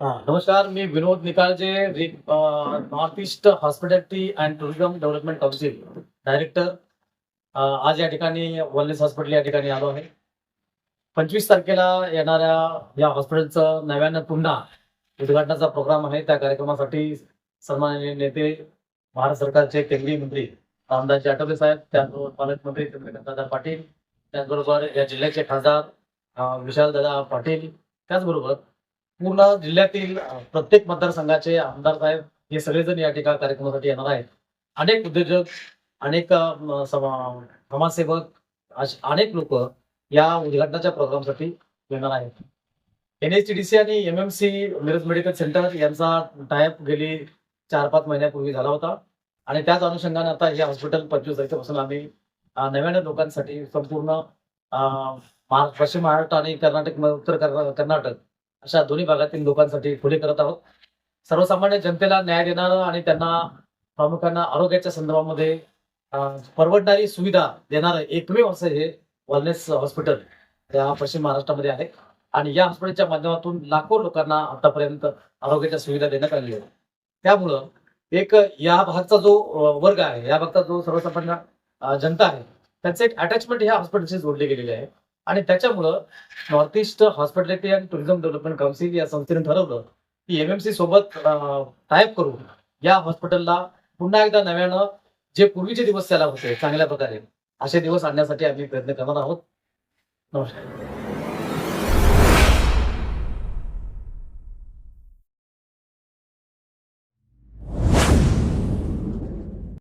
नमस्कार मी Vinod Nikalje north east hospitality and tourism development council director आज या ठिकाणी वेलनेस हॉस्पिटल या ठिकाणी आलो आहे. पंचवीस तारखेला येणाऱ्या या हॉस्पिटलचं नव्यानं पुन्हा उद्घाटनाचा प्रोग्राम आहे. त्या कार्यक्रमासाठी सन्माननीय नेते भारत सरकारचे केंद्रीय मंत्री रामदासजी आठवले साहेब त्याचबरोबर पालकमंत्री चंद्रकांतदादा पाटील त्याचबरोबर या जिल्ह्याचे खासदार विशालदादा पाटील त्याचबरोबर पूर्ण जिल्ह्यातील प्रत्येक मतदारसंघाचे आमदार साहेब हे सगळेजण या ठिकाणी कार्यक्रमासाठी येणार आहेत. अनेक उद्योजक अनेक समाजसेवक अनेक लोक या उद्घाटनाच्या प्रोग्रामसाठी येणार आहेत. एन एच डी सी आणि M M C Miraj medical centre यांचा टायप गेली चार पाच महिन्यापूर्वी झाला होता. आणि त्याच अनुषंगाने आता हे हॉस्पिटल पंचवीस तारखेपासून आम्ही अ, नव्याने लोकांसाठी संपूर्ण महाराष्ट्र पश्चिम महाराष्ट्र आणि कर्नाटक उत्तर कर्नाटक अशा दोन्ही भागातील लोकांसाठी खुले करत आहोत. सर्वसामान्य जनतेला न्याय देणारं आणि त्यांना प्रामुख्यानं आरोग्याच्या संदर्भामध्ये परवडणारी सुविधा देणारं एकमेव असं हे वेलनेस हॉस्पिटल या पश्चिम महाराष्ट्रामध्ये आहे. आणि या हॉस्पिटलच्या माध्यमातून लाखो लोकांना आतापर्यंत आरोग्याच्या सुविधा देण्यात आलेल्या आहेत. त्यामुळं एक या भागचा जो वर्ग आहे या भागचा जो सर्वसामान्य जनता आहे त्यांचं एक अटॅचमेंट ह्या हॉस्पिटलशी जोडली गेलेली आहे. आणि त्याच्यामुळं north east hospitality and tourism development council या संस्थेने ठरवलं की एमएमसी सोबत टाईप करून या हॉस्पिटलला पुन्हा एकदा नव्यानं जे पूर्वीचे दिवस त्याला होते चांगल्या प्रकारे असे दिवस आणण्यासाठी आम्ही प्रयत्न करणार आहोत. नमस्कार.